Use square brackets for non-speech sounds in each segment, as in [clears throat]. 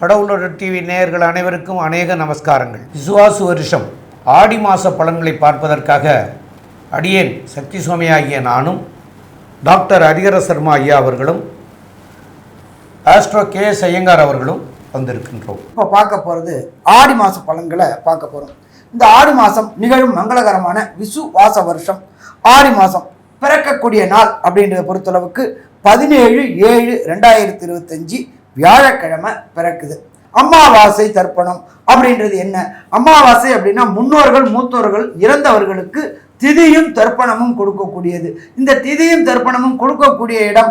கடவுளோட டிவி நேயர்கள் அனைவருக்கும் அநேக நமஸ்காரங்கள். விசுவாசு வருஷம் ஆடி மாத பலன்களை பார்ப்பதற்காக அடியேன் சக்தி சுவாமி ஆகிய நானும் டாக்டர் ஹரிகர சர்மா ஐயா அவர்களும் ஆஸ்ட்ரோ கே எஸ் ஐயங்கார் அவர்களும் வந்திருக்கின்றோம். இப்போ பார்க்க போகிறது ஆடி மாத பலன்களை பார்க்க போகிறோம் இந்த ஆடி மாதம் நிகழும் மங்களகரமான விசு வாச வருஷம். ஆடி மாதம் பிறக்கக்கூடிய நாள் அப்படின்றத பொறுத்தளவுக்கு பதினேழு ஏழு ரெண்டாயிரத்தி இருபத்தஞ்சி வியாழக்கிழமை பிறக்குது. அமாவாசை தர்ப்பணம் அப்படின்றது என்ன? அமாவாசை அப்படின்னா முன்னோர்கள் மூத்தோர்கள் இறந்தவர்களுக்கு திதியும் தர்ப்பணமும் கொடுக்கக்கூடியது. இந்த திதியும் தர்ப்பணமும் கொடுக்கக்கூடிய இடம்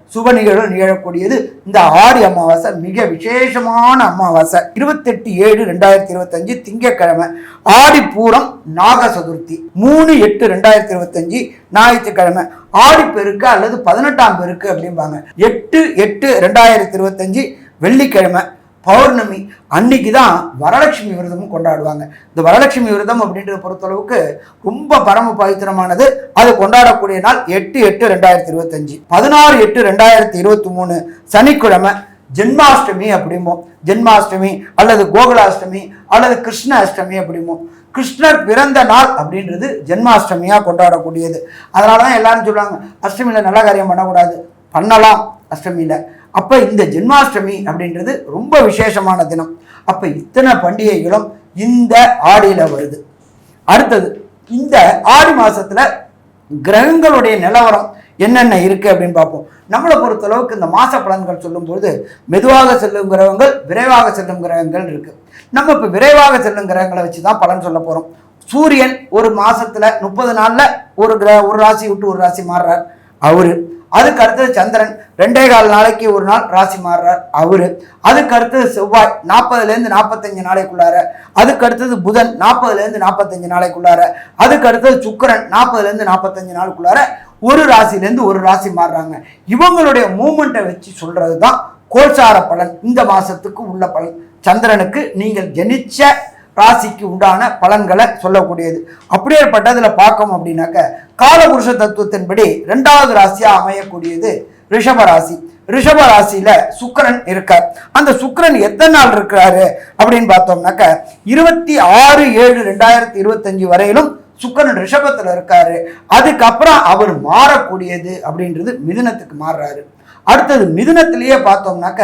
சுப நிகழ்வு நிகழக்கூடியது. இந்த ஆடி அமாவாசை மிக விசேஷமான அமாவாசை. இருபத்தெட்டு ஏழு ரெண்டாயிரத்தி இருபத்தஞ்சு திங்கக்கிழமை ஆடி பூரம் நாக சதுர்த்தி மூணு எட்டு ரெண்டாயிரத்தி இருபத்தஞ்சு ஞாயிற்றுக்கிழமை. ஆடி பெருக்கு அல்லது பதினெட்டாம் பெருக்கு அப்படிம்பாங்க. எட்டு எட்டு ரெண்டாயிரத்தி இருபத்தஞ்சு வெள்ளிக்கிழமை. பௌர்ணமி அன்னைக்கு தான் வரலட்சுமி விரதமும் கொண்டாடுவாங்க. இந்த வரலட்சுமி விரதம் அப்படின்றத பொறுத்தளவுக்கு ரொம்ப பரம பவித்திரமானது. அது கொண்டாடக்கூடிய நாள் எட்டு எட்டு ரெண்டாயிரத்தி இருபத்தஞ்சு. பதினாறு எட்டு ரெண்டாயிரத்தி இருபத்தி மூணு சனிக்கிழமை ஜென்மாஷ்டமி அப்படிம்போம். ஜென்மாஷ்டமி அல்லது கோகுலாஷ்டமி அல்லது கிருஷ்ண அஷ்டமி அப்படிம்போம். கிருஷ்ணர் பிறந்த நாள் அப்படின்றது ஜென்மாஷ்டமியாக கொண்டாடக்கூடியது. அதனால தான் எல்லாரும் சொல்லுவாங்க அஷ்டமியில் நல்ல காரியம் பண்ணக்கூடாது. பண்ணலாம் அஷ்டமியில். அப்போ இந்த ஜென்மாஷ்டமி அப்படின்றது ரொம்ப விசேஷமான தினம். அப்போ இத்தனை பண்டிகைகளும் இந்த ஆடியில் வருது. அடுத்தது இந்த ஆடி மாதத்தில் கிரகங்களுடைய நிலவரம் என்னென்ன இருக்குது அப்படின்னு பார்ப்போம். நம்மளை பொறுத்தளவுக்கு இந்த மாத பலன்கள் சொல்லும்போது மெதுவாக செல்லும் கிரகங்கள் விரைவாக செல்லும் கிரகங்கள் இருக்குது நம்ம இப்போ விரைவாக செல்லும் கிரகங்களை வச்சு தான் பலன் சொல்ல போகிறோம் சூரியன் ஒரு மாதத்தில் முப்பது நாளில் ஒரு கிரக ஒரு ராசி விட்டு ஒரு ராசி மாறுறார். அவர் அதுக்கு அடுத்தது சந்திரன். ரெண்டே கால் நாளைக்கு ஒரு நாள் ராசி மாறுறார் அவரு. அதுக்கு அடுத்தது செவ்வாய் நாற்பதுலேருந்து நாற்பத்தஞ்சு நாளைக்குள்ளார. அதுக்கு அடுத்தது புதன் நாற்பதுலேருந்து நாற்பத்தஞ்சு நாளைக்குள்ளார. அதுக்கு அடுத்தது சுக்கரன் நாற்பதுலேருந்து நாற்பத்தஞ்சு நாளுக்குள்ளார. ஒரு ராசிலேருந்து ஒரு ராசி மாறுறாங்க. இவங்களுடைய மூமெண்ட்டை வச்சு சொல்கிறது தான் கோல்சார பலன். இந்த மாதத்துக்கு உள்ள பலன். சந்திரனுக்கு நீங்கள் ஜெனிச்ச ராசிக்கு உண்டான பலன்களை சொல்லக்கூடியது. அப்படியேப்பட்டதில் பார்க்கணும் அப்படின்னாக்க காலபுருஷ தத்துவத்தின்படி ரெண்டாவது ராசியாக அமையக்கூடியது ரிஷப ராசி. ரிஷப ராசியில சுக்கரன் இருக்கார். அந்த சுக்கிரன் எத்தனை நாள் இருக்கிறாரு அப்படின்னு பார்த்தோம்னாக்க இருபத்தி ஆறு ஏழு ரெண்டாயிரத்தி இருபத்தஞ்சு வரையிலும் சுக்கரன் ரிஷபத்தில் இருக்காரு. அதுக்கப்புறம் அவர் மாறக்கூடியது அப்படின்றது மிதுனத்துக்கு மாறுறாரு. அடுத்தது மிதுனத்திலேயே பார்த்தோம்னாக்க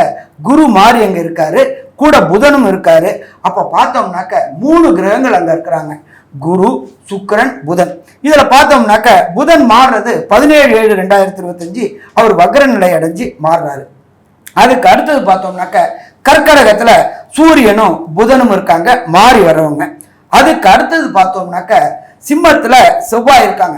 குரு மாறி அங்கே இருக்காரு. கூட புதனும் இருக்காரு. அப்போ பார்த்தோம்னாக்க மூணு கிரகங்கள் அங்கே இருக்கிறாங்க. குரு சுக்கிரன் புதன். இதில் பார்த்தோம்னாக்க புதன் மாறுறது பதினேழு ஏழு ரெண்டாயிரத்தி இருபத்தஞ்சு அவர் வக்ர நிலை அடைஞ்சு மாறுறாரு. அதுக்கு அடுத்தது பார்த்தோம்னாக்க கர்க்கடகத்தில் சூரியனும் புதனும் இருக்காங்க மாறி வர்றவங்க. அதுக்கு அடுத்தது பார்த்தோம்னாக்க சிம்மத்தில் செவ்வாய் இருக்காங்க.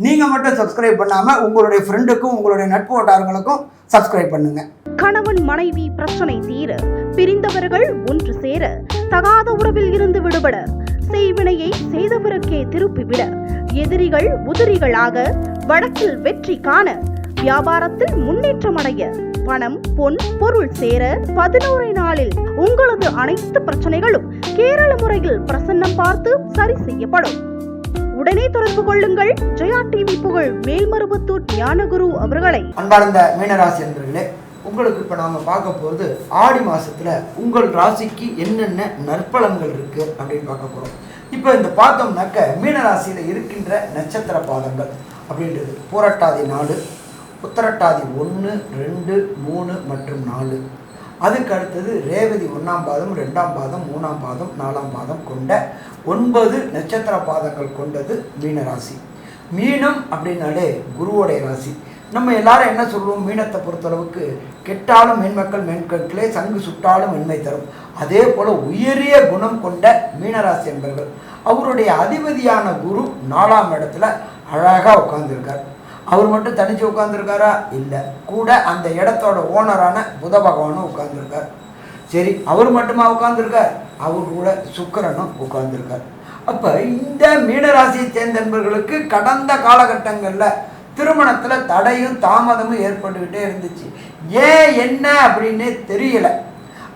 நீங்கள் மட்டும் சப்ஸ்கிரைப் பண்ணாமல் உங்களுடைய ஃப்ரெண்டுக்கும் உங்களுடைய நட்பு வட்டாரங்களுக்கும் சப்ஸ்கிரைப் பண்ணுங்கள் கணவன் மனைவி பிரச்சனை தீர பிரிந்தவர்கள் ஒன்று சேர தகாத உறவில் இருந்து விடுபட செய்வினையை செய்தவருக்கே திருப்பிவிட எதிரிகள் உதிரிகளாக வழக்கில் வெற்றி காண வியாபாரத்தில் முன்னேற்றம் அடைய பணம் பொன் பொருள் சேர பதினோரு நாளில் உங்களது அனைத்து பிரச்சனைகளும் கேரள முறையில் பிரசன்னம் பார்த்து சரி செய்யப்படும். உடனே தொடர்பு கொள்ளுங்கள். ஜெயா டிவி புகழ் மேல்மருவத்தூர் ஞானகுரு அவர்களை. அன்பார்ந்த மீனராசி என்பர்களே உங்களுக்கு இப்போ நாம் பார்க்க போகிறது ஆடி மாதத்தில் உங்கள் ராசிக்கு என்னென்ன நற்பலன்கள் இருக்குது அப்படின்னு பார்க்க போகிறோம் இப்போ இந்த பார்த்தோம்னாக்க மீனராசியில் இருக்கின்ற நட்சத்திர பாதங்கள் அப்படின்றது. பூரட்டாதி நாலு உத்தரட்டாதி ஒன்று ரெண்டு மூணு மற்றும் நாலு. அதுக்கு அடுத்தது ரேவதி ஒன்றாம் பாதம் ரெண்டாம் பாதம் மூணாம் பாதம் நாலாம் பாதம் கொண்ட ஒன்பது நட்சத்திர பாதங்கள் கொண்டது மீனராசி. மீனம் அப்படின்னாலே குருவோடைய ராசி. நம்ம எல்லாரும் என்ன சொல்லுவோம்? மீனத்தை பொறுத்தளவுக்கு கெட்டாலும் மென்மக்கள் மென்கட்களே சங்கு சுட்டாலும் மென்மை தரும். அதே போல் உயரிய குணம் கொண்ட மீனராசி என்பர்கள். அவருடைய அதிபதியான குரு நாலாம் இடத்துல அழகாக உட்கார்ந்துருக்கார். அவர் மட்டும் தனிச்சு உட்காந்துருக்காரா இல்லை. கூட அந்த இடத்தோட ஓனரான புத பகவானும் உட்காந்துருக்கார் சரி அவர் மட்டுமா உட்காந்துருக்கார் அவர் கூட சுக்கரனும் உட்காந்துருக்கார் அப்போ இந்த மீனராசியை சேர்ந்த நண்பர்களுக்கு கடந்த காலகட்டங்களில் திருமணத்தில் தடையும் தாமதமும் ஏற்பட்டுக்கிட்டே இருந்துச்சு. ஏன் என்ன அப்படின்னு தெரியல.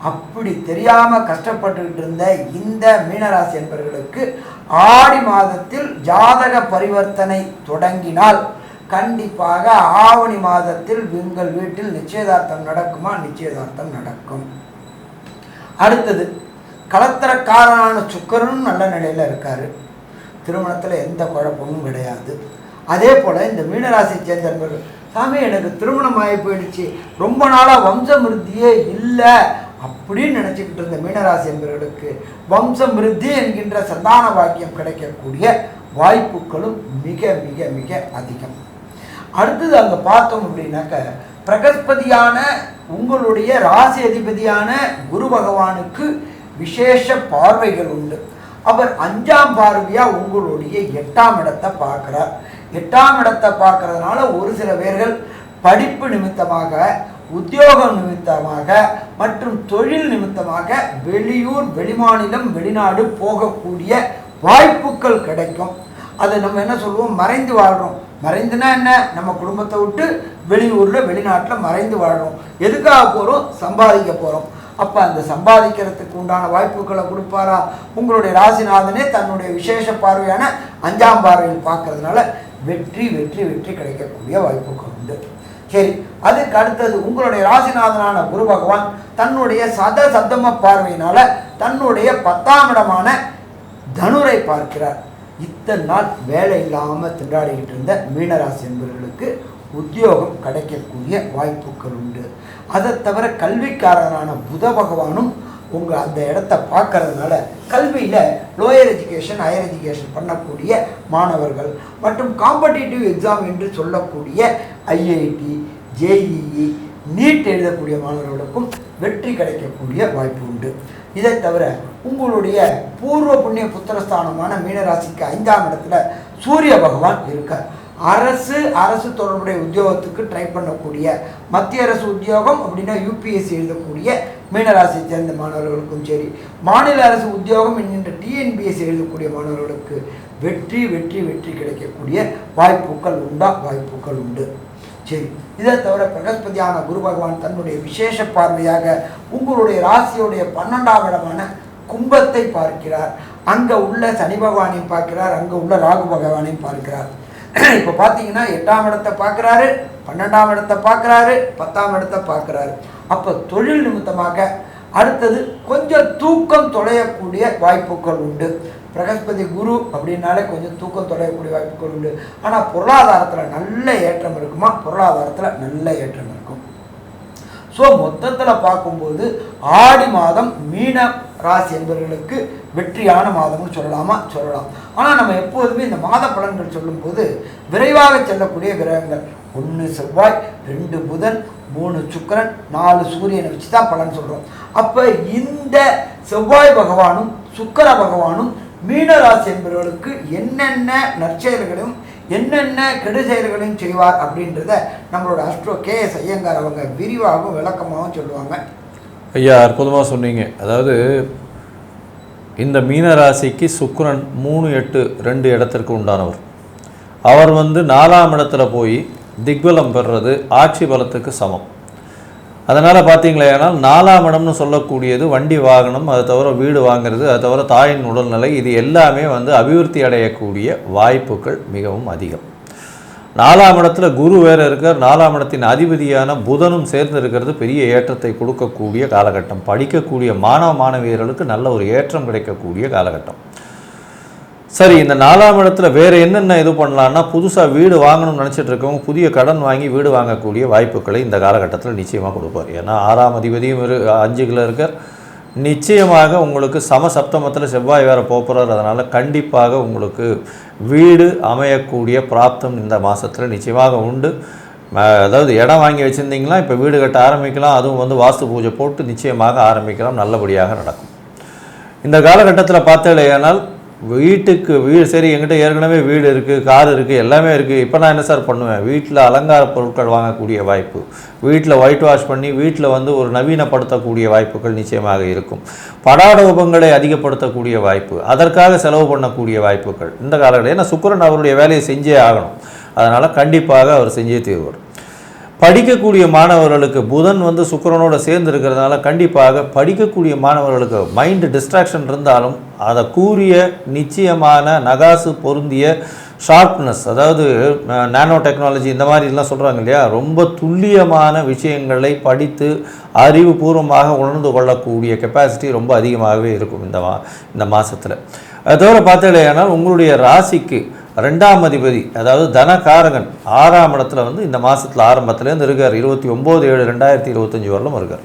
அப்படி தெரியாமல் கஷ்டப்பட்டுக்கிட்டு இருந்த இந்த மீனராசி என்பவர்களுக்கு ஆடி மாதத்தில் ஜாதக பரிவர்த்தனை தொடங்கினால் கண்டிப்பாக ஆவணி மாதத்தில் உங்கள் வீட்டில் நிச்சயதார்த்தம் நடக்குமா? நிச்சயதார்த்தம் நடக்கும். அடுத்தது கலத்திரக்காரனான சுக்கரனும் நல்ல நிலையில் இருக்கார். திருமணத்தில் எந்த குழப்பமும் கிடையாது. அதே போல் இந்த மீனராசி சேர்ந்த நண்பர்கள் சாமி எனக்கு திருமணம் ஆகி போயிடுச்சு. ரொம்ப நாளாக வம்சமிருத்தியே இல்லை. அப்படின்னு நினச்சிக்கிட்டு இருந்த மீனராசி என்பவர்களுக்கு வம்சமிருத்தி என்கின்ற சந்தான வாக்கியம் கிடைக்கக்கூடிய வாய்ப்புகளும் மிக மிக மிக அதிகம். அடுத்தது அங்கே பார்த்தோம் அப்படின்னாக்க பிரகஸ்பதியான உங்களுடைய ராசி அதிபதியான குரு பகவானுக்கு விசேஷ பார்வைகள் உண்டு. அவர் அஞ்சாம் பார்வையா உங்களுடைய எட்டாம் இடத்தை பார்க்கிறார். எட்டாம் இடத்தை பார்க்கறதுனால ஒரு சில பேர்கள் படிப்பு நிமித்தமாக உத்தியோகம் நிமித்தமாக மற்றும் தொழில் நிமித்தமாக வெளியூர் வெளிமாநிலம் வெளிநாடு போகக்கூடிய வாய்ப்புகள் கிடைக்கும். அதை நம்ம என்ன சொல்லுவோம் மறைந்து வாழ்கிறோம் மறைந்துனா என்ன? நம்ம குடும்பத்தை விட்டு வெளியூரில் வெளிநாட்டில் மறைந்து வாழணும். எதுக்காக போகிறோம் சம்பாதிக்க போகிறோம் அப்போ அந்த சம்பாதிக்கிறதுக்கு உண்டான வாய்ப்புகளை கொடுப்பாரா? உங்களுடைய ராசிநாதனே தன்னுடைய விசேஷ பார்வையான அஞ்சாம் பார்வையில் பார்க்கறதுனால வெற்றி வெற்றி வெற்றி கிடைக்கக்கூடிய வாய்ப்புகள் உண்டு. சரி அதுக்கு அடுத்தது உங்களுடைய ராசிநாதனான குரு பகவான் தன்னுடைய சத சத்தம பார்வையினால தன்னுடைய பத்தாம் இடமான தனுரை பார்க்கிறார். இத்தனை நாள் வேலை இல்லாமல் திண்டாடிக்கிட்டு இருந்த மீனராசி என்பவர்களுக்கு உத்தியோகம் கிடைக்கக்கூடிய வாய்ப்புகள் உண்டு. அதை தவிர கல்விக்காரனான புத பகவானும் உங்கள் அந்த இடத்த பார்க்கறதுனால கல்வியில் லோயர் எஜுகேஷன் ஹையர் எஜுகேஷன் பண்ணக்கூடிய மாணவர்கள் மற்றும் காம்படிட்டிவ் எக்ஸாம் என்று சொல்லக்கூடிய ஐஐடி ஜேஇஇ நீட் எழுதக்கூடிய மாணவர்களுக்கும் வெற்றி கிடைக்கக்கூடிய வாய்ப்பு உண்டு. இதை தவிர உங்களுடைய பூர்வ புண்ணிய புத்திரஸ்தானமான மீனராசிக்கு ஐந்தாம் இடத்துல சூரிய பகவான் இருக்கார். அரசு அரசு தொடர்புடைய உத்தியோகத்துக்கு ட்ரை பண்ணக்கூடிய மத்திய அரசு உத்தியோகம் அப்படின்னா யூபிஎஸ்சி எழுதக்கூடிய மீனராசியை சேர்ந்த மாணவர்களுக்கும் சரி மாநில அரசு உத்தியோகம் என்கின்ற டிஎன்பிஎஸ்சி எழுதக்கூடிய மாணவர்களுக்கு வெற்றி வெற்றி வெற்றி கிடைக்கக்கூடிய வாய்ப்புகள் உண்டா? வாய்ப்புகள் உண்டு. சரி இதை தவிர பிரகஸ்பதியான குரு பகவான் தன்னுடைய விசேஷ பார்வையாக உங்களுடைய ராசியுடைய பன்னெண்டாம் இடமான கும்பத்தை பார்க்கிறார். அங்கே உள்ள சனி பகவானையும் பார்க்கிறார். அங்கே உள்ள ராகு பகவானையும் பார்க்கிறார். [clears throat] இப்போ பார்த்தீங்கன்னா எட்டாம் இடத்தை பார்க்குறாரு பன்னெண்டாம் இடத்தை பார்க்குறாரு பத்தாம் இடத்தை பார்க்குறாரு. அப்போ தொழில் நிமித்தமாக அடுத்தது கொஞ்சம் தூக்கம் தொலையக்கூடிய வாய்ப்புகள் உண்டு. பிரகஸ்பதி குரு அப்படின்னாலே கொஞ்சம் தூக்கம் தொலையக்கூடிய வாய்ப்புகள் உண்டு. ஆனால் பொருளாதாரத்தில் நல்ல ஏற்றம் இருக்குமா? பொருளாதாரத்தில் நல்ல ஏற்றம் இருக்கும். ஸோ மொத்தத்தில் பார்க்கும்போது ஆடி மாதம் மீன ராசி என்பவர்களுக்கு வெற்றியான மாதம்னு சொல்லலாமா? சொல்லலாம். ஆனால் நம்ம எப்போதுமே இந்த மாத பலன்கள் சொல்லும்போது விரைவாக செல்லக்கூடிய கிரகங்கள். ஒன்று செவ்வாய் ரெண்டு புதன் மூணு சுக்கிரன் நாலு சூரியனை வச்சு தான் பலன் சொல்கிறோம் அப்போ இந்த செவ்வாய் பகவானும் சுக்கர பகவானும் மீனராசி என்பவர்களுக்கு என்னென்ன நற்செயல்களையும் என்னென்ன கெடு செயல்களையும் செய்வார் அப்படின்றத நம்மளோட அஸ்ட்ரோ கே எஸ் ஐயங்கார் அவங்க விரிவாகவும் விளக்கமாகவும் சொல்லுவாங்க. ஐயா அற்புதமாக சொன்னீங்க. அதாவது இந்த மீனராசிக்கு சுக்கரன் மூணு எட்டு ரெண்டு இடத்திற்கு உண்டானவர். அவர் வந்து நாலாம் இடத்துல போய் திக்பலம் பெறுறது ஆட்சி பலத்துக்கு சமம். அதனால் பார்த்தீங்களேனால் நாலாம் இடம்னு சொல்லக்கூடியது வண்டி வாகனம் அதை தவிர வீடு வாங்குறது அதை தவிர தாயின் உடல்நிலை இது எல்லாமே வந்து அபிவிருத்தி அடையக்கூடிய வாய்ப்புகள் மிகவும் அதிகம். நாலாம் இடத்துல குரு வேற இருக்கார். நாலாம் இடத்தின் அதிபதியான புதனும் சேர்ந்து இருக்கிறது. பெரிய ஏற்றத்தை கொடுக்கக்கூடிய காலகட்டம். படிக்கக்கூடிய மாணவ மாணவியர்களுக்கு நல்ல ஒரு ஏற்றம் கிடைக்கக்கூடிய காலகட்டம். சரி இந்த நாலாம் இடத்துல வேறு என்னென்ன இது பண்ணலான்னா புதுசாக வீடு வாங்கணும்னு நினச்சிட்டு இருக்கவங்க புதிய கடன் வாங்கி வீடு வாங்கக்கூடிய வாய்ப்புகளை இந்த காலகட்டத்தில் நிச்சயமாக கொடுப்பார். ஏன்னா ஆறாம் அதிபதியும் இரு அஞ்சுக்குள்ள இருக்கார். நிச்சயமாக உங்களுக்கு சம சப்தமத்தில் செவ்வாய் வேறு போகிறார் அதனால் கண்டிப்பாக உங்களுக்கு வீடு அமையக்கூடிய பிராப்தம் இந்த மாதத்தில் நிச்சயமாக உண்டு. அதாவது இடம் வாங்கி வச்சுருந்தீங்களா இப்போ வீடு கட்ட ஆரம்பிக்கலாம். அதுவும் வந்து வாஸ்து பூஜை போட்டு நிச்சயமாக ஆரம்பிக்கலாம். நல்லபடியாக நடக்கும். இந்த காலகட்டத்தில் பார்த்தேனால் வீட்டுக்கு வீடு சரி எங்கிட்ட ஏற்கனவே வீடு இருக்குது கார் இருக்குது எல்லாமே இருக்குது இப்போ நான் என்ன சார் பண்ணுவேன்? வீட்டில் அலங்கார பொருட்கள் வாங்கக்கூடிய வாய்ப்பு. வீட்டில் ஒயிட் வாஷ் பண்ணி வீட்டில் வந்து ஒரு நவீனப்படுத்தக்கூடிய வாய்ப்புகள் நிச்சயமாக இருக்கும். படாடோபங்களை அதிகப்படுத்தக்கூடிய வாய்ப்பு. அதற்காக செலவு பண்ணக்கூடிய வாய்ப்புகள். இந்த காலகட்டம் ஏன்னா சுக்கிரன் அவருடைய வேலையை செஞ்சே ஆகணும். அதனால் கண்டிப்பாக அவர் செஞ்சே தீர்வார். படிக்கக்கூடிய மாணவர்களுக்கு புதன் வந்து சுக்கிரனோட சேர்ந்து இருக்கிறதுனால கண்டிப்பாக படிக்கக்கூடிய மாணவர்களுக்கு மைண்டு டிஸ்ட்ராக்ஷன் இருந்தாலும் அதை கூறிய நிச்சயமான நகாசு பொருந்திய ஷார்ப்னஸ் அதாவது நானோ டெக்னாலஜி இந்த மாதிரிலாம் சொல்கிறாங்க இல்லையா? ரொம்ப துல்லியமான விஷயங்களை படித்து அறிவுபூர்வமாக உணர்ந்து கொள்ளக்கூடிய கெப்பாசிட்டி ரொம்ப அதிகமாகவே இருக்கும் இந்த மா இந்த மாதத்தில் அதோட தவிர பார்த்தீங்கன்னா உங்களுடைய ராசிக்கு ரெண்டாம் அதிபதி அதாவது தனகாரகன் ஆறாம் இடத்துல வந்து இந்த மாதத்தில் ஆரம்பத்துலேருந்து இருக்கார். இருபத்தி ஒம்பது ஏழு ரெண்டாயிரத்தி இருபத்தஞ்சி வரலும் இருக்கார்.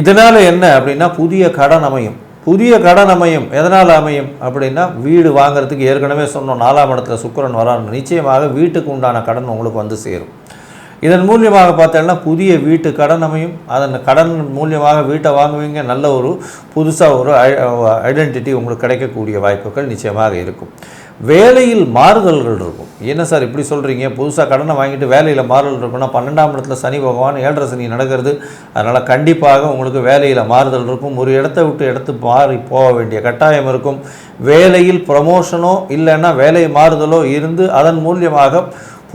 இதனால் என்ன அப்படின்னா புதிய கடன் அமையும். புதிய கடன் அமையும். எதனால் அமையும்? அப்படின்னா வீடு வாங்குறதுக்கு ஏற்கனவே சொன்னோம். நாலாம் இடத்துல சுக்கிரன் வரான்னு நிச்சயமாக வீட்டுக்கு உண்டான கடன் உங்களுக்கு வந்து சேரும். இதன் மூலியமாக பார்த்தோம்னா புதிய வீட்டு கடன் அமையும். அதன் கடன் மூலியமாக வீட்டை வாங்குவீங்க. நல்ல ஒரு புதுசாக ஒரு ஐடென்டிட்டி உங்களுக்கு கிடைக்கக்கூடிய வாய்ப்புகள் நிச்சயமாக இருக்கும். வேலையில் மாறுதல்கள் இருக்கும். என்ன சார் இப்படி சொல்கிறீங்க புதுசாக கடனை வாங்கிட்டு வேலையில் மாறுதல் இருக்குன்னா பன்னெண்டாம் இடத்துல சனி பகவான் ஏழரை சனி நடக்கிறது. அதனால் கண்டிப்பாக உங்களுக்கு வேலையில் மாறுதல் இருக்கும். ஒரு இடத்த விட்டு இடத்து மாறி போக வேண்டிய கட்டாயம் இருக்கும். வேலையில் ப்ரமோஷனோ இல்லைன்னா வேலை மாறுதலோ இருந்து அதன் மூலியமாக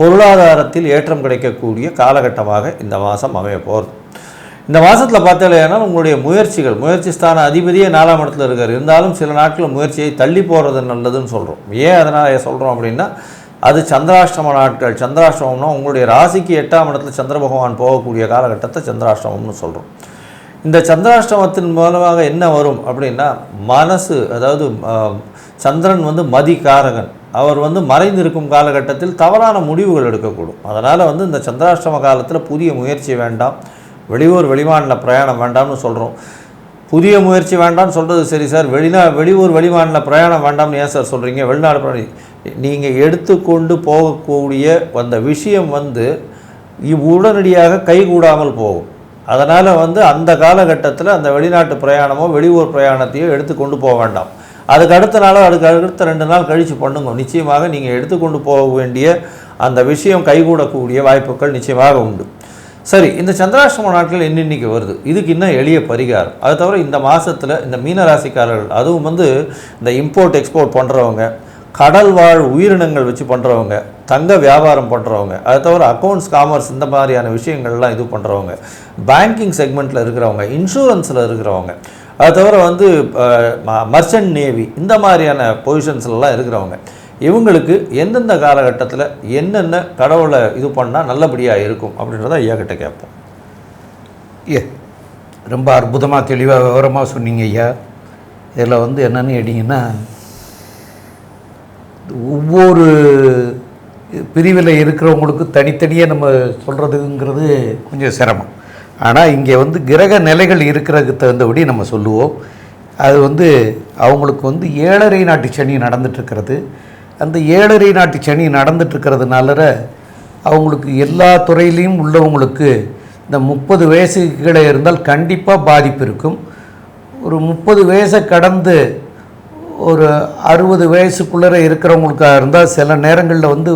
பொருளாதாரத்தில் ஏற்றம் கிடைக்கக்கூடிய காலகட்டமாக இந்த மாதம் அமைய போகிறது. இந்த மாதத்தில் பார்த்தீங்கன்னா உங்களுடைய முயற்சிகள் முயற்சி ஸ்தான அதிபதியே நாலாம் இடத்துல இருக்கார். இருந்தாலும் சில நாட்களில் முயற்சியை தள்ளி போகிறது நல்லதுன்னு சொல்கிறோம் ஏன் அதனால் சொல்கிறோம் அப்படின்னா அது சந்திராஷ்டம நாட்கள். சந்திராஷ்டமம்னா உங்களுடைய ராசிக்கு எட்டாம் இடத்துல சந்திர பகவான் போகக்கூடிய காலகட்டத்தை சந்திராஷ்டமம்னு சொல்கிறோம் இந்த சந்திராஷ்டமத்தின் மூலமாக என்ன வரும் அப்படின்னா மனசு அதாவது சந்திரன் வந்து மதிகாரகன் அவர் வந்து மறைந்திருக்கும் காலகட்டத்தில் தவறான முடிவுகள் எடுக்கக்கூடும். அதனால் வந்து இந்த சந்திராஷ்டம காலத்தில் புதிய முயற்சி வேண்டாம். வெளியூர் வெளிமாநில பிரயாணம் வேண்டாம்னு சொல்கிறோம் புதிய முயற்சி வேண்டாம்னு சொல்கிறது சரி சார். வெளிநா வெளியூர் வெளிமாநில பிரயாணம் வேண்டாம்னு ஏன் சார் சொல்கிறீங்க வெளிநாடு பிரயாணம். நீங்கள் எடுத்துக்கொண்டு போகக்கூடிய அந்த விஷயம் வந்து உடனடியாக கைகூடாமல் போகும். அதனால் வந்து அந்த காலகட்டத்தில் அந்த வெளிநாட்டு பிரயாணமோ வெளியூர் பிரயாணத்தையோ எடுத்துக்கொண்டு போக வேண்டாம். அதுக்கு அடுத்த நாளோ அதுக்கு அடுத்த ரெண்டு நாள் கழித்து பண்ணுங்க. நிச்சயமாக நீங்கள் எடுத்துக்கொண்டு போக வேண்டிய அந்த விஷயம் கைகூடக்கூடிய வாய்ப்புகள் நிச்சயமாக உண்டு. சரி இந்த சந்திராஷ்டம நாட்கள் என்னென்னைக்கு வருது? இதுக்கு இன்னும் எளிய பரிகாரம். அது தவிர இந்த மாதத்தில் இந்த மீனராசிக்காரர்கள் அதுவும் வந்து இந்த இம்போர்ட் எக்ஸ்போர்ட் பண்ணுறவங்க கடல் வாழ் உயிரினங்கள் வச்சு பண்ணுறவங்க தங்க வியாபாரம் பண்ணுறவங்க அது தவிர அக்கௌண்ட்ஸ் காமர்ஸ் இந்த மாதிரியான விஷயங்கள்லாம் இது பண்ணுறவங்க பேங்கிங் செக்மெண்ட்டில் இருக்கிறவங்க இன்சூரன்ஸில் இருக்கிறவங்க அது தவிர வந்து மர்ச்சன்ட் நேவி இந்த மாதிரியான பொசிஷன்ஸ்லாம் இருக்கிறவங்க. இவங்களுக்கு எந்தெந்த காலகட்டத்தில் என்னென்ன கடவுளை இது பண்ணால் நல்லபடியாக இருக்கும் அப்படின்றத ஐயா கிட்ட கேட்போம். ஏ ரொம்ப அற்புதமாக தெளிவாக விவரமாக சொன்னீங்க ஐயா. இதில் வந்து என்னென்னு கேட்டிங்கன்னா ஒவ்வொரு பிரிவில் இருக்கிறவங்களுக்கு தனித்தனியாக நம்ம சொல்கிறதுங்கிறது கொஞ்சம் சிரமம். ஆனால் இங்கே வந்து கிரக நிலைகள் இருக்கிறதுக்கு தகுந்தபடி நம்ம சொல்லுவோம். அது வந்து அவங்களுக்கு வந்து ஏழரை நாட்டு சனி நடந்துட்டுருக்கிறது அந்த ஏழரை நாட்டு சனி நடந்துட்டுருக்கிறதுனால அவங்களுக்கு எல்லா துறையிலையும் உள்ளவங்களுக்கு இந்த முப்பது வயசுக்கு கீழே இருந்தால் கண்டிப்பாக பாதிப்பு இருக்கும். ஒரு முப்பது வயசை கடந்து ஒரு அறுபது வயசுக்குள்ளே இருக்கிறவங்களுக்காக இருந்தால் சில நேரங்களில் வந்து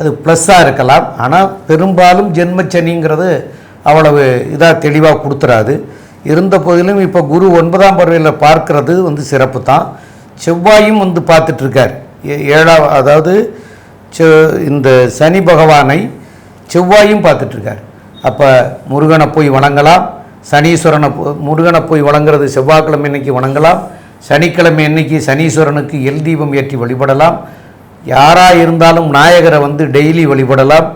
அது ப்ளஸ்ஸாக இருக்கலாம். ஆனால் பெரும்பாலும் ஜென்மச்சனிங்கிறது அவ்வளவு இதாக தெளிவாக கொடுத்துறாது. இருந்த போதிலும் இப்போ குரு ஒன்பதாம் பறவையில் பார்க்கறது வந்து சிறப்பு தான் செவ்வாயும் வந்து பார்த்துட்ருக்கார் ஏழாவது அதாவது இந்த சனி பகவானை செவ்வாயும் பார்த்துட்ருக்கார். அப்போ முருகனை போய் வணங்கலாம். சனீஸ்வரனை போ- முருகனை போய் வணங்குறது செவ்வாய்க்கிழமை இன்னைக்கு வணங்கலாம். சனிக்கிழமை இன்னைக்கு சனீஸ்வரனுக்கு எல் தீபம் ஏற்றி வழிபடலாம். யாராக இருந்தாலும் நாயகரை வந்து டெய்லி வழிபடலாம்.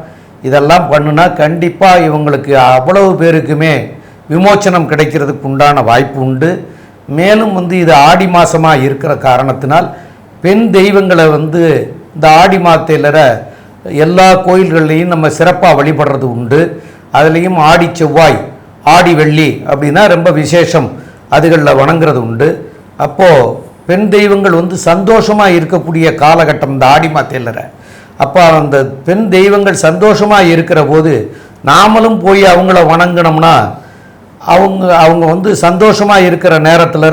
இதெல்லாம் பண்ணுனா கண்டிப்பாக இவங்களுக்கு அவ்வளவு பேருக்குமே விமோச்சனம் கிடைக்கிறதுக்கு உண்டான வாய்ப்பு உண்டு. மேலும் வந்து இது ஆடி மாதமாக இருக்கிற காரணத்தினால் பெண் தெய்வங்களை வந்து இந்த ஆடி மாத்தையிலற எல்லா கோயில்கள்லையும் நம்ம சிறப்பாக வழிபடுறது உண்டு. அதுலேயும் ஆடி செவ்வாய் ஆடி வெள்ளி அப்படின்னா ரொம்ப விசேஷம். அதுகளில் வணங்குறது உண்டு. அப்போது பெண் தெய்வங்கள் வந்து சந்தோஷமாக இருக்கக்கூடிய காலகட்டம் இந்த ஆடி மாத்தையிலற. அப்போ அந்த பெண் தெய்வங்கள் சந்தோஷமாக இருக்கிற போது நாமளும் போய் அவங்கள வணங்கினோம்னா அவங்க அவங்க வந்து சந்தோஷமாக இருக்கிற நேரத்தில்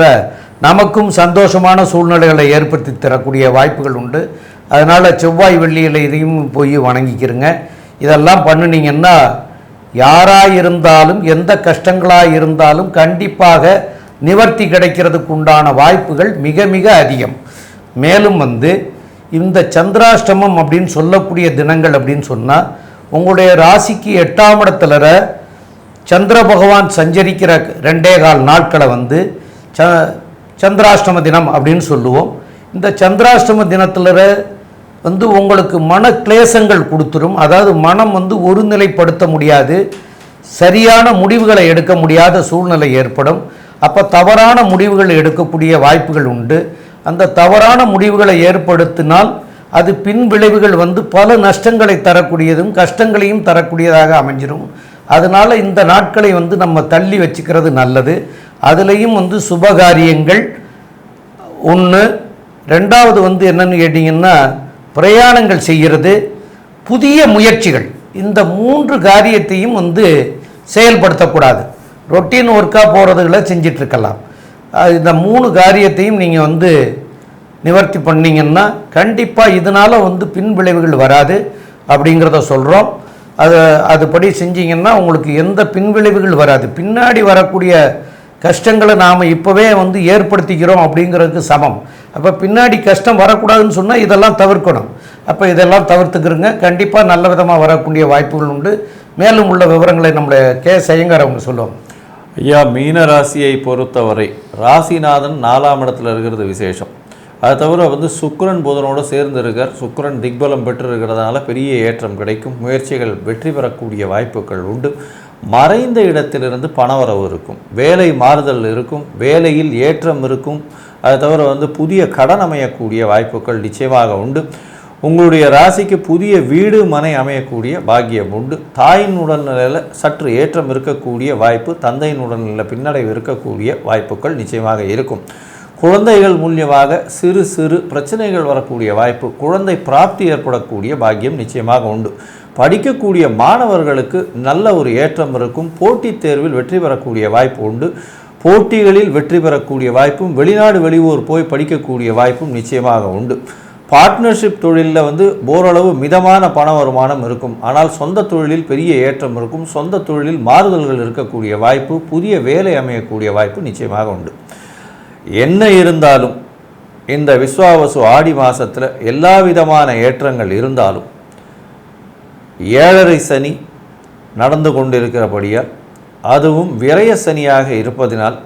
நமக்கும் சந்தோஷமான சூழ்நிலைகளை ஏற்படுத்தி தரக்கூடிய வாய்ப்புகள் உண்டு. அதனால் செவ்வாய் வெள்ளியில் இதையும் போய் வணங்கிக்கிறங்க. இதெல்லாம் பண்ணினீங்கன்னா யாராக இருந்தாலும் எந்த கஷ்டங்களாக இருந்தாலும் கண்டிப்பாக நிவர்த்தி கிடைக்கிறதுக்கு உண்டான வாய்ப்புகள் மிக மிக அதிகம். மேலும் வந்து இந்த சந்திராஷ்டமம் அப்படின்னு சொல்லக்கூடிய தினங்கள் அப்படின்னு சொன்னால் உங்களுடைய ராசிக்கு எட்டாம் இடத்துல சந்திர பகவான் சஞ்சரிக்கிற ரெண்டே கால் நாட்களை வந்து ச சந்திராஷ்டம தினம் அப்படின்னு சொல்லுவோம். இந்த சந்திராஷ்டம தினத்தில் வந்து உங்களுக்கு மன கிளேசங்கள் கொடுத்துரும். அதாவது மனம் வந்து ஒருநிலைப்படுத்த முடியாது. சரியான முடிவுகளை எடுக்க முடியாத சூழ்நிலை ஏற்படும். அப்போ தவறான முடிவுகள் எடுக்கக்கூடிய வாய்ப்புகள் உண்டு. அந்த தவறான முடிவுகளை ஏற்படுத்தினால் அது பின் விளைவுகள் வந்து பல நஷ்டங்களை தரக்கூடியதும் கஷ்டங்களையும் தரக்கூடியதாக அமைஞ்சிடும் அதனால் இந்த நாட்களை வந்து நம்ம தள்ளி வச்சுக்கிறது நல்லது. அதுலேயும் வந்து சுபகாரியங்கள் ஒன்று ரெண்டாவது வந்து என்னென்னு கேட்டிங்கன்னா பிரயாணங்கள் செய்கிறது புதிய முயற்சிகள். இந்த மூன்று காரியத்தையும் வந்து செயல்படுத்தக்கூடாது. ரொட்டீன் ஒர்க்காக போகிறதுகளை செஞ்சிட்ருக்கலாம். இந்த மூணு காரியத்தையும் நீங்கள் வந்து நிவர்த்தி பண்ணிங்கன்னா கண்டிப்பாக இதனால் வந்து பின் விளைவுகள் வராது அப்படிங்கிறத சொல்கிறோம் அது அதுபடி செஞ்சிங்கன்னா உங்களுக்கு எந்த பின்விளைவுகள் வராது. பின்னாடி வரக்கூடிய கஷ்டங்களை நாம் இப்போவே வந்து ஏற்படுத்திக்கிறோம் அப்படிங்கிறதுக்கு சமம். அப்போ பின்னாடி கஷ்டம் வரக்கூடாதுன்னு சொன்னால் இதெல்லாம் தவிர்க்கணும். அப்போ இதெல்லாம் தவிர்த்துக்கிறோங்க. கண்டிப்பாக நல்ல விதமாக வரக்கூடிய வாய்ப்புகள் உண்டு. மேலும் உள்ள விவரங்களை நம்முடைய கே. செய்யங்கார் அவங்க சொல்லுவோம் ஐயா மீன ராசியை பொறுத்தவரை ராசிநாதன் நாலாம் இடத்துல இருக்கிறது விசேஷம். அது தவிர வந்து சுக்கரன் புதனோடு சேர்ந்து இருக்கார் சுக்கிரன் திக்பலம் பெற்று இருக்கிறதுனால பெரிய ஏற்றம் கிடைக்கும். முயற்சிகள் வெற்றி பெறக்கூடிய வாய்ப்புகள் உண்டு. மறைந்த இடத்திலிருந்து பணவரவு இருக்கும். வேலை மாறுதல் இருக்கும். வேலையில் ஏற்றம் இருக்கும். அது தவிர வந்து புதிய கடன் அமையக்கூடிய வாய்ப்புகள் நிச்சயமாக உண்டு. உங்களுடைய ராசிக்கு புதிய வீடு மனை அமையக்கூடிய பாக்கியம் உண்டு. தாயின் உடல்நிலையில் சற்று ஏற்றம் இருக்கக்கூடிய வாய்ப்பு தந்தையின் உடல்நிலை பின்னடைவு இருக்கக்கூடிய வாய்ப்புகள் நிச்சயமாக இருக்கும். குழந்தைகள் மூலியமாக சிறு சிறு பிரச்சனைகள் வரக்கூடிய வாய்ப்பு குழந்தை பிராப்தி ஏற்படக்கூடிய பாக்கியம் நிச்சயமாக உண்டு. படிக்கக்கூடிய மாணவர்களுக்கு நல்ல ஒரு ஏற்றம் இருக்கும். போட்டித் தேர்வில் வெற்றி பெறக்கூடிய வாய்ப்பு உண்டு. போட்டிகளில் வெற்றி பெறக்கூடிய வாய்ப்பும் வெளிநாடு வெளியூர் போய் படிக்கக்கூடிய வாய்ப்பும் நிச்சயமாக உண்டு. பார்ட்னர்ஷிப் தொழிலில் வந்து ஓரளவு மிதமான பண வருமானம் இருக்கும். ஆனால் சொந்த தொழிலில் பெரிய ஏற்றம் இருக்கும். சொந்த தொழிலில் மாறுதல்கள் இருக்கக்கூடிய வாய்ப்பு புதிய வேலை அமையக்கூடிய வாய்ப்பு நிச்சயமாக உண்டு. என்ன இருந்தாலும் இந்த விஸ்வாவசு ஆடி மாதத்தில் எல்லா விதமான ஏற்றங்கள் இருந்தாலும் ஏழரை சனி நடந்து கொண்டிருக்கிறபடியால் அதுவும் விரய சனியாக இருப்பதினால்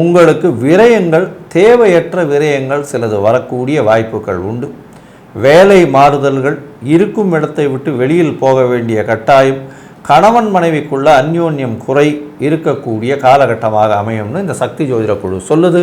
உங்களுக்கு விரயங்கள் தேவையற்ற விரயங்கள் சிலது வரக்கூடிய வாய்ப்புகள் உண்டு. வேலை மாறுதல்கள் இருக்கும் இடத்தை விட்டு வெளியில் போக வேண்டிய கட்டாயம் கணவன் மனைவிக்குள்ள அந்யோன்யம் குறை இருக்கக்கூடிய காலகட்டமாக அமையும்னு இந்த சக்தி ஜோதிட குழு சொல்லுது.